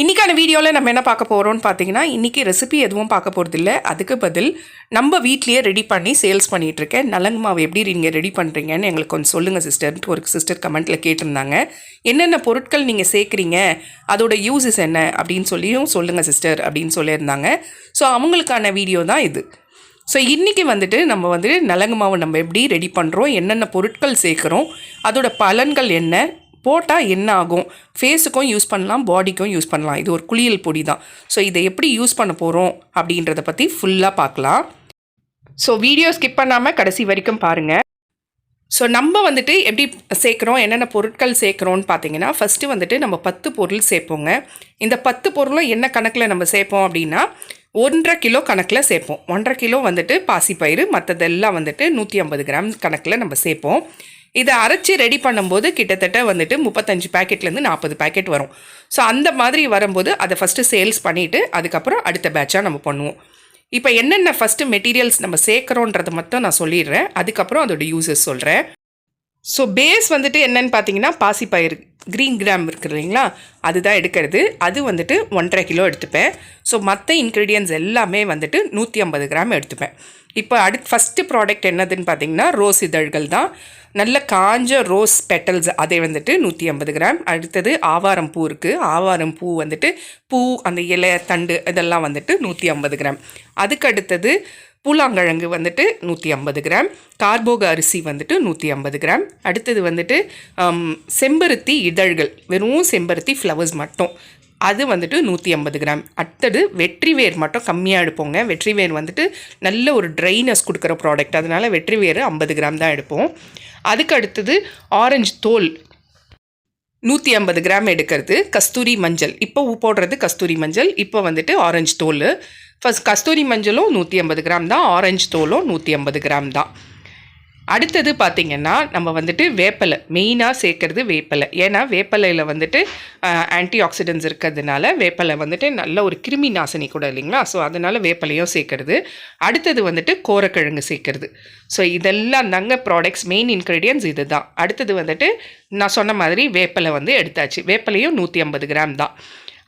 இன்றைக்கான வீடியோவில் நம்ம என்ன பார்க்க போகிறோம்னு பார்த்தீங்கன்னா இன்றைக்கி ரெசிபி எதுவும் பார்க்க போகிறதில்ல அதுக்கு பதில் நம்ம வீட்லேயே ரெடி பண்ணி சேல்ஸ் பண்ணிகிட்ருக்கேன் நலங்கு மாவு எப்படி நீங்கள் ரெடி பண்ணுறீங்கன்னு எங்களுக்கு கொஞ்சம் சொல்லுங்கள் சிஸ்டர்ன்ட்டு ஒரு சிஸ்டர் கமெண்ட்டில் கேட்டிருந்தாங்க. என்னென்ன பொருட்கள் நீங்கள் சேர்க்குறீங்க? அதோட யூஸஸ் என்ன? அப்படின்னு சொல்லியும் சொல்லுங்கள் சிஸ்டர் அப்படின்னு சொல்லியிருந்தாங்க. ஸோ அவங்களுக்கான வீடியோ தான் இது. ஸோ இன்றைக்கி வந்துட்டு நம்ம வந்து நலங்கு மாவு நம்ம எப்படி ரெடி பண்ணுறோம் என்னென்ன பொருட்கள் சேர்க்குறோம்? அதோட பலன்கள் என்ன? போட்டால் என்ன ஆகும்? ஃபேஸுக்கும் யூஸ் பண்ணலாம் பாடிக்கும் யூஸ் பண்ணலாம். இது ஒரு குளியல் பொடி தான் ஸோ இதை எப்படி யூஸ் பண்ண போகிறோம் அப்படின்றத பற்றி ஃபுல்லாக பார்க்கலாம். ஸோ வீடியோ ஸ்கிப் பண்ணாமல் கடைசி வரைக்கும் பாருங்கள் ஸோ நம்ம வந்துட்டு எப்படி சேர்க்குறோம் என்னென்ன பொருட்கள் சேர்க்குறோன்னு பார்த்தீங்கன்னா ஃபஸ்ட்டு வந்துட்டு நம்ம பத்து பொருள் சேர்ப்போங்க. இந்த பத்து பொருளும் என்ன கணக்கில் நம்ம சேர்ப்போம் அப்படின்னா ஒன்றரை கிலோ கணக்கில் சேர்ப்போம். ஒன்றரை கிலோ வந்துட்டு பாசிப்பயிறு மற்றதெல்லாம் வந்துட்டு நூற்றி ஐம்பது கிராம் கணக்கில் நம்ம சேர்ப்போம். இதை அரைச்சி ரெடி பண்ணும்போது கிட்டத்தட்ட வந்துட்டு முப்பத்தஞ்சு பேக்கெட்லேருந்து நாற்பது பேக்கெட் வரும். ஸோ அந்த மாதிரி வரும்போது அதை ஃபஸ்ட்டு சேல்ஸ் பண்ணிவிட்டு அதுக்கப்புறம் அடுத்த பேட்சாக நம்ம பண்ணுவோம். இப்போ என்னென்ன ஃபஸ்ட்டு மெட்டீரியல்ஸ் நம்ம சேர்க்குறோன்றதை மட்டும் நான் சொல்லிடுறேன். அதுக்கப்புறம் அதோட யூசஸ் சொல்கிறேன் ஸோ பேஸ் வந்துட்டு என்னன்னு பார்த்தீங்கன்னா பாசிப்பயிர் க்ரீன் கிராம் இருக்குது இல்லைங்களா? அதுதான் எடுக்கிறது. அது வந்துட்டு ஒன்றரை கிலோ எடுத்துப்பேன். ஸோ மற்ற இன்க்ரீடியன்ஸ் எல்லாமே வந்துட்டு நூற்றி ஐம்பது கிராம் எடுத்துப்பேன். இப்போ அடுத்து ஃபஸ்ட்டு ப்ராடக்ட் என்னதுன்னு பார்த்தீங்கன்னா ரோஸ் இதழ்கள் தான். நல்ல காஞ்ச ரோஸ் பெட்டல்ஸ். அதை வந்துட்டு நூற்றி ஐம்பது கிராம். அடுத்தது ஆவாரம் பூ இருக்குது ஆவாரம் பூ வந்துட்டு பூ அந்த இலை தண்டு இதெல்லாம் வந்துட்டு நூற்றி ஐம்பது கிராம். அதுக்கு அடுத்தது பூலாங்கிழங்கு வந்துட்டு நூற்றி ஐம்பது கிராம். கார்போக அரிசி வந்துட்டு நூற்றி ஐம்பது கிராம். அடுத்தது வந்துட்டு செம்பருத்தி இதழ்கள். வெறும் செம்பருத்தி ஃப்ளவர்ஸ் மட்டும். அது வந்துட்டு நூற்றி ஐம்பது கிராம். அடுத்தது வெற்றிவேர் மட்டும் கம்மியாக எடுப்போங்க. வெற்றிவேர் வந்துட்டு நல்ல ஒரு ட்ரைனஸ் கொடுக்குற ப்ராடக்ட் அதனால் வெற்றிவேர் ஐம்பது கிராம் தான் எடுப்போம். அதுக்கு அடுத்தது ஆரஞ்சு தோல். நூற்றி ஐம்பது கிராம் எடுக்கிறது கஸ்தூரி மஞ்சள். இப்போ போடுறது கஸ்தூரி மஞ்சள். இப்போ வந்துட்டு ஆரஞ்சு தோல். ஃபஸ்ட் கஸ்தூரி மஞ்சளும் நூற்றி ஐம்பது கிராம் தான். ஆரஞ்சு தோலும் நூற்றி ஐம்பது கிராம் தான். அடுத்தது பார்த்திங்கன்னா நம்ம வந்துட்டு வேப்பலை மெயினாக சேர்க்கறது வேப்பலை. ஏன்னா வேப்பலையில் வந்துட்டு ஆன்டி ஆக்சிடென்ட்ஸ் இருக்கிறதுனால வேப்பலை வந்துட்டு நல்ல ஒரு கிருமி நாசினி கூட இல்லைங்களா? ஸோ அதனால் வேப்பலையும் சேர்க்கறது. அடுத்தது வந்துட்டு கோரக்கிழங்கு சேர்க்கறது. ஸோ இதெல்லாம் தாங்க ப்ராடக்ட்ஸ் மெயின் இன்க்ரீடியன்ஸ் இது தான் அடுத்தது வந்துட்டு நான் சொன்ன மாதிரி வேப்பலை வந்து எடுத்தாச்சு. வேப்பலையும் நூற்றி ஐம்பது கிராம் தான்.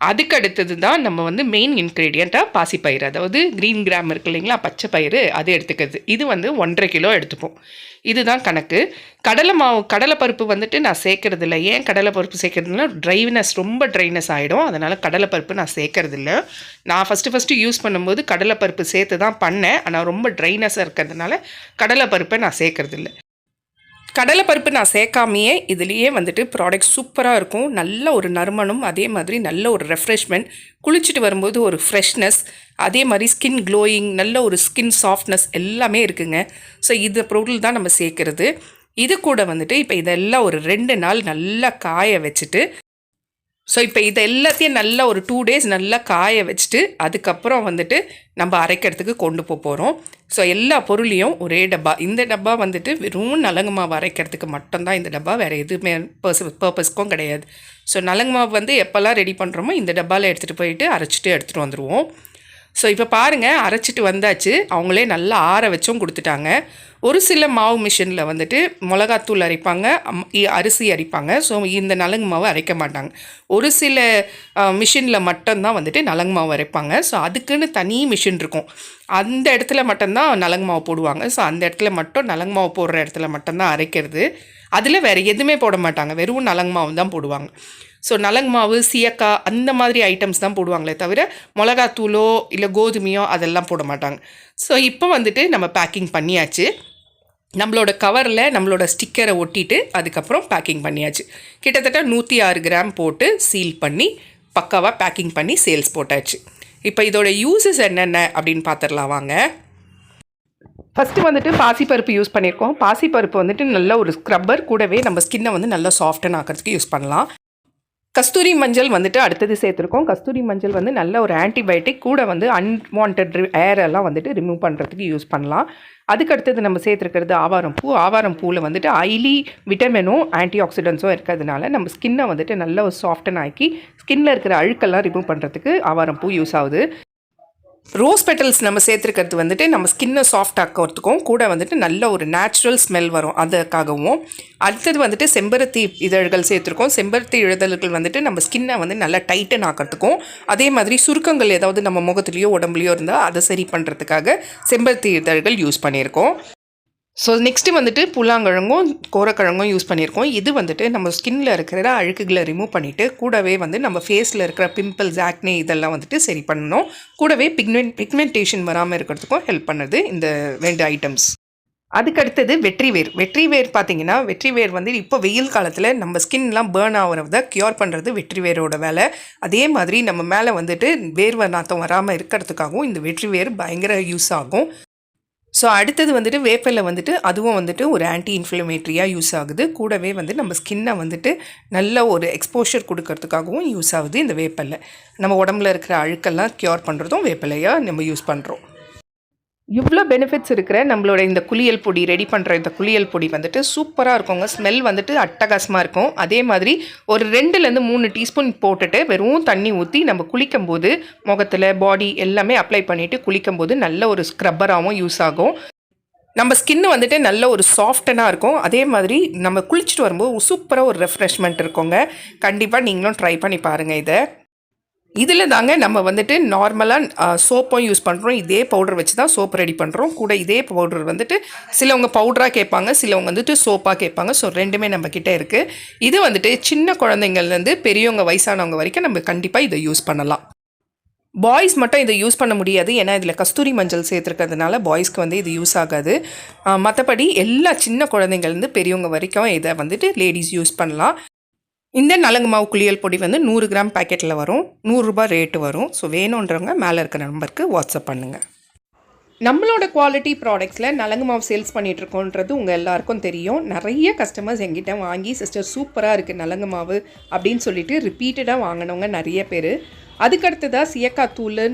அதுக்கு அடுத்தது தான் நம்ம வந்து மெயின் இன்க்ரீடியண்ட்டாக பாசிப்பயிறு. அதாவது க்ரீன் கிராம் இருக்கு இல்லைங்களா பச்சை பயிறு அது எடுத்துக்கிறது. இது வந்து ஒன்றரை கிலோ எடுத்துப்போம். இதுதான் கணக்கு. கடலை மாவு கடலை பருப்பு வந்துட்டு நான் சேர்க்கறது இல்லை ஏன் கடலை பருப்பு சேர்க்கறதுனா ட்ரைனஸ் ரொம்ப ட்ரைனஸ் ஆகிடும் அதனால் கடலை பருப்பு நான் சேர்க்கறது இல்லை நான் ஃபஸ்ட்டு ஃபஸ்ட்டு யூஸ் பண்ணும்போது கடலை பருப்பு சேர்த்து தான் பண்ணேன். ஆனால் ரொம்ப ட்ரைனஸாக இருக்கிறதுனால கடலை பருப்பை நான் சேர்க்கறது இல்லை கடலைப்பருப்பு நான் சேர்க்காமையே இதுலேயே வந்துட்டு ப்ராடக்ட் சூப்பராக இருக்கும். நல்ல ஒரு நறுமணம் அதே மாதிரி நல்ல ஒரு ரெஃப்ரெஷ்மெண்ட் குளிச்சுட்டு வரும்போது ஒரு ஃப்ரெஷ்னஸ் அதே மாதிரி ஸ்கின் க்ளோயிங் நல்ல ஒரு ஸ்கின் சாஃப்ட்னஸ் எல்லாமே இருக்குங்க. ஸோ இந்த பொருள் தான் நம்ம சேர்க்குறது. இது கூட வந்துட்டு இப்போ இதெல்லாம் ஒரு ரெண்டு நாள் நல்லா காய வச்சுட்டு ஸோ இப்போ இதை எல்லாத்தையும் நல்லா ஒரு டூ டேஸ் நல்லா காய வச்சுட்டு அதுக்கப்புறம் வந்துட்டு நம்ம அரைக்கிறதுக்கு கொண்டு போக போகிறோம் ஸோ எல்லா பொருளையும் ஒரே டப்பா. இந்த டப்பா வந்துட்டு வெறும் நலங்கு மாவு அரைக்கிறதுக்கு மட்டும்தான் இந்த டப்பா. வேறு எதுவுமே பர்ஸ் பர்பஸ்க்கும் கிடையாது. ஸோ நலங்கு மாவு வந்து எப்போல்லாம் ரெடி பண்ணுறோமோ இந்த டப்பாவில் எடுத்துகிட்டு போயிட்டு அரைச்சிட்டு எடுத்துகிட்டு வந்துடுவோம் ஸோ இப்போ பாருங்கள் அரைச்சிட்டு வந்தாச்சு. அவங்களே நல்லா ஆற வச்சும் கொடுத்துட்டாங்க. ஒரு சில மாவு மிஷினில் வந்துட்டு மிளகாத்தூள் அரைப்பாங்க அரிசி அரைப்பாங்க. ஸோ இந்த நலங்கு மாவு அரைக்க மாட்டாங்க. ஒரு சில மிஷினில் மட்டும்தான் வந்துட்டு நலங்கு மாவு அரைப்பாங்க. ஸோ அதுக்குன்னு தனி மிஷின் இருக்கும். அந்த இடத்துல மட்டும்தான் நலங்கு மாவு போடுவாங்க. ஸோ அந்த இடத்துல மட்டும் நலங்கு மாவு போடுற இடத்துல மட்டும்தான் அரைக்கிறது. அதில் வேறு எதுவுமே போட மாட்டாங்க. வெறும் நலங்கு மாவு தான் போடுவாங்க. ஸோ நலங்கு மாவு சியக்காய் அந்த மாதிரி ஐட்டம்ஸ் தான் போடுவாங்களே தவிர மிளகாத்தூளோ இல்லை கோதுமையோ அதெல்லாம் போட மாட்டாங்க. ஸோ இப்போ வந்துட்டு நம்ம பேக்கிங் பண்ணியாச்சு. நம்மளோட கவரில் நம்மளோட ஸ்டிக்கரை ஒட்டிட்டு அதுக்கப்புறம் பேக்கிங் பண்ணியாச்சு. கிட்டத்தட்ட நூற்றி ஆறு கிராம் போட்டு சீல் பண்ணி பக்காவாக பேக்கிங் பண்ணி சேல்ஸ் போட்டாச்சு. இப்போ இதோட யூஸஸ் என்னென்ன அப்படின்னு பார்த்துடலாம் வாங்க. ஃபஸ்ட்டு வந்துட்டு பாசிப்பருப்பு யூஸ் பண்ணியிருக்கோம். பாசிப்பருப்பு வந்துட்டு நல்ல ஒரு ஸ்க்ரப்பர் கூடவே நம்ம ஸ்கின்னை வந்து நல்லா சாஃப்டன் ஆக்கிறதுக்கு யூஸ் பண்ணலாம். கஸ்தூரி மஞ்சள் வந்துட்டு அடுத்தது சேர்த்துருக்கோம் கஸ்தூரி மஞ்சள் வந்து நல்ல ஒரு ஆன்டிபயோட்டிக் கூட வந்து அன்வான்ட் ஏர் எல்லாம் வந்துட்டு ரிமூவ் பண்ணுறதுக்கு யூஸ் பண்ணலாம். அதுக்கு அடுத்தது நம்ம சேர்த்துருக்கிறது ஆவாரம் பூ. ஆவாரம் பூவில் வந்துட்டு ஹைலி விட்டமினும் ஆன்டி ஆக்சிடென்ட்ஸும் இருக்கிறதுனால நம்ம ஸ்கின்னை வந்துட்டு நல்ல ஒரு சாஃப்டன் ஆக்கி ஸ்கின்னில் இருக்கிற அழுக்கெல்லாம் ரிமூவ் பண்ணுறதுக்கு ஆவாரம் பூ யூஸ் ஆகுது. ரோஸ் பெட்டல்ஸ் நம்ம சேர்த்துருக்கிறது வந்துட்டு நம்ம ஸ்கின்னை சாஃப்ட் ஆக்கிறதுக்கும் கூட வந்துட்டு நல்ல ஒரு நேச்சுரல் ஸ்மெல் வரும். அதுக்காகவும் அடுத்தது வந்துட்டு செம்பருத்தி இதழ்கள் சேர்த்துருக்கோம். செம்பருத்தி இதழ்கள் வந்துட்டு நம்ம ஸ்கின்னை வந்து நல்லா டைட்டன் ஆக்கிறதுக்கும் அதே மாதிரி சுருக்கங்கள் ஏதாவது நம்ம முகத்துலேயோ உடம்புலையோ இருந்தால் அதை சரி பண்ணுறதுக்காக செம்பருத்தி இதழ்கள் யூஸ் பண்ணியிருக்கோம். ஸோ நெக்ஸ்ட்டு வந்துட்டு புல்லாங்கிழங்கும் கோரக்கிழங்கும் யூஸ் பண்ணியிருக்கோம். இது வந்துட்டு நம்ம ஸ்கின்ல இருக்கிற அழுக்குகளை ரிமூவ் பண்ணிவிட்டு கூடவே வந்து நம்ம ஃபேஸில் இருக்கிற பிம்பிள்ஸ் ஆக்னே இதெல்லாம் வந்துட்டு சரி பண்ணணும். கூடவே பிக்மெண்ட் பிக்மெண்டேஷன் வராமல் இருக்கிறதுக்கும் ஹெல்ப் பண்ணுது இந்த ரெண்டு ஐட்டம்ஸ் அதுக்கு அடுத்தது வெற்றிவேர். வெற்றிவேர் பார்த்தீங்கன்னா வெற்றிவேர் வந்து இப்போ வெயில் காலத்தில் நம்ம ஸ்கின்லாம் பேர்ன் ஆகிறத க்யூர் பண்ணுறது வெற்றிவேரோட வேலை. அதே மாதிரி நம்ம மேலே வந்துட்டு வேர்வை நாத்தம் வராமல் இருக்கிறதுக்காகவும் இந்த வெற்றிவேர் பயங்கர யூஸ் ஆகும். ஸோ அடுத்தது வந்துட்டு வேப்பிலை வந்துட்டு அதுவும் வந்துட்டு ஒரு ஆன்டி இன்ஃப்ளமேட்ரியாக யூஸ் ஆகுது. கூடவே வந்து நம்ம ஸ்கின்னை வந்துட்டு நல்ல ஒரு எக்ஸ்போஷர் கொடுக்கறதுக்காகவும் யூஸ் ஆகுது இந்த வேப்பிலை நம்ம உடம்புல இருக்கிற அழுக்கெல்லாம் க்யூர் பண்ணுறதும் வேப்பிலையாக நம்ம யூஸ் பண்ணுறோம் இவ்வளோ பெனிஃபிட்ஸ் இருக்கிற நம்மளோட இந்த குளியல் பொடி ரெடி பண்ணுற இந்த குளியல் பொடி வந்துட்டு சூப்பராக இருக்குங்க. ஸ்மெல் வந்துட்டு அட்டகாசமாக இருக்கும். அதே மாதிரி ஒரு ரெண்டுலேருந்து மூணு டீஸ்பூன் போட்டுட்டு வெறும் தண்ணி ஊற்றி நம்ம குளிக்கும்போது முகத்தில் பாடி எல்லாமே அப்ளை பண்ணிவிட்டு குளிக்கும்போது நல்ல ஒரு ஸ்க்ரப்பராகவும் யூஸ் ஆகும். நம்ம ஸ்கின்னு வந்துட்டு நல்ல ஒரு சாஃப்டனாக இருக்கும். அதே மாதிரி நம்ம குளிச்சுட்டு வரும்போது சூப்பராக ஒரு ரெஃப்ரெஷ்மெண்ட் இருக்குங்க. கண்டிப்பாக நீங்களும் ட்ரை பண்ணி பாருங்கள் இதை. இதில் தாங்க நம்ம வந்துட்டு நார்மலாக சோப்பும் யூஸ் பண்ணுறோம் இதே பவுடர் வச்சு தான் சோப் ரெடி பண்ணுறோம் கூட இதே பவுடர் வந்துட்டு சிலவங்க பவுடராக கேட்பாங்க சிலவங்க வந்துட்டு சோப்பாக கேட்பாங்க. ஸோ ரெண்டுமே நம்மக்கிட்ட இருக்குது இது வந்துட்டு சின்ன குழந்தைங்கள்லேருந்து பெரியவங்க வயசானவங்க வரைக்கும் நம்ம கண்டிப்பாக இதை யூஸ் பண்ணலாம். பாய்ஸ் மட்டும் இதை யூஸ் பண்ண முடியாது. ஏன்னா இதில் கஸ்தூரி மஞ்சள் சேர்த்துருக்கிறதுனால பாய்ஸ்க்கு வந்து இது யூஸ் ஆகாது. மற்றபடி எல்லா சின்ன குழந்தைங்கள்லேருந்து பெரியவங்க வரைக்கும் இதை வந்துட்டு லேடிஸ் யூஸ் பண்ணலாம். இந்த நலங்கு மாவு குளியல் பொடி வந்து நூறு கிராம் பேக்கெட்டில் வரும். நூறுரூபா ரேட்டு வரும். ஸோ வேணுன்றவங்க மேலே இருக்கிற நம்பருக்கு வாட்ஸ்அப் பண்ணுங்கள் நம்மளோட குவாலிட்டி ப்ராடக்ட்ஸில் நலங்கு மாவு சேல்ஸ் பண்ணிகிட்ருக்கோன்றது உங்கள் எல்லாருக்கும் தெரியும். நிறைய கஸ்டமர்ஸ் எங்கிட்ட வாங்கி சிஸ்டர் சூப்பராக இருக்குது நலங்கு மாவு அப்படின்னு சொல்லிட்டு ரிப்பீட்டடாக வாங்கினவங்க நிறைய பேர். அதுக்கடுத்ததாக சியக்காய் தூள்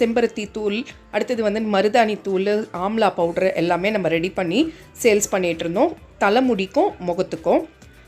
செம்பருத்தி தூள் அடுத்தது வந்து மருதாணி தூள் ஆம்லா பவுடர் எல்லாமே நம்ம ரெடி பண்ணி சேல்ஸ் பண்ணிகிட்டு இருந்தோம். தலைமுடிக்கும் முகத்துக்கும்.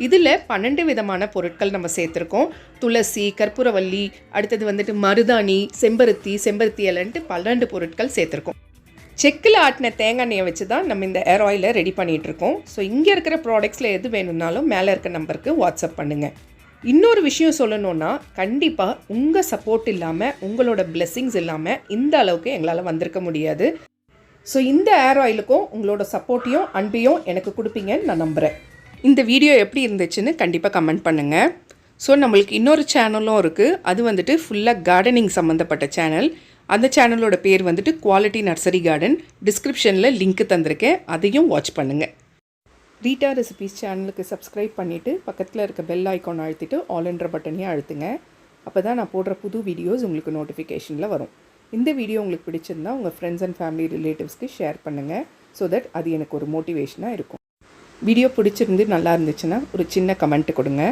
இதில் பன்னெண்டு விதமான பொருட்கள் நம்ம சேர்த்துருக்கோம். துளசி கற்பூரவல்லி அடுத்தது வந்துட்டு மருதாணி செம்பருத்தி செம்பருத்தி இலன்ட்டு பன்னெண்டு பொருட்கள் சேர்த்துருக்கோம். செக்கில் ஆட்டின தேங்காய் எண்ணெயை வச்சு தான் நம்ம இந்த ஏர் ஆயிலை ரெடி பண்ணிகிட்டு இருக்கோம் ஸோ இங்கே இருக்கிற ப்ராடக்ட்ஸில் எது வேணும்னாலும் மேலே இருக்க நம்பருக்கு வாட்ஸ்அப் பண்ணுங்கள் இன்னொரு விஷயம் சொல்லணும்னா கண்டிப்பாக உங்கள் சப்போர்ட் இல்லாமல் உங்களோட பிளெஸ்ஸிங்ஸ் இல்லாமல் இந்த அளவுக்கு எங்களால் வந்திருக்க முடியாது. ஸோ இந்த ஏர் ஆயிலுக்கும் உங்களோட சப்போர்ட்டையும் அன்பையும் எனக்கு கொடுப்பீங்கன்னு நான் நம்புகிறேன் இந்த வீடியோ எப்படி இருந்துச்சுன்னு கண்டிப்பாக கமெண்ட் பண்ணுங்கள் ஸோ நம்மளுக்கு இன்னொரு சேனலும் இருக்குது அது வந்துட்டு ஃபுல்லாக கார்டனிங் சம்மந்தப்பட்ட சேனல் அந்த சேனலோட பேர் வந்துட்டு குவாலிட்டி நர்சரி கார்டன் டிஸ்கிரிப்ஷனில் லிங்க் தந்திருக்கேன். அதையும் வாட்ச் பண்ணுங்கள் ரீட்டா ரெசிபீஸ் சேனலுக்கு சப்ஸ்கிரைப் பண்ணிவிட்டு பக்கத்தில் இருக்க பெல் ஐக்கான் அழுத்திட்டு ஆல் என்ற பட்டனையும் அழுத்துங்க. அப்போ தான் நான் போடுற புது வீடியோஸ் உங்களுக்கு நோட்டிஃபிகேஷனில் வரும். இந்த வீடியோ உங்களுக்கு பிடிச்சிருந்தா உங்கள் ஃப்ரெண்ட்ஸ் அண்ட் ஃபேமிலி ரிலேட்டிவ்ஸ்க்கு ஷேர் பண்ணுங்கள் ஸோ தட் அது எனக்கு ஒரு மோட்டிவேஷனாக இருக்கும். வீடியோ பிடிச்சிருந்து நல்லா இருந்துச்சுன்னா ஒரு சின்ன கமெண்ட் கொடுங்க.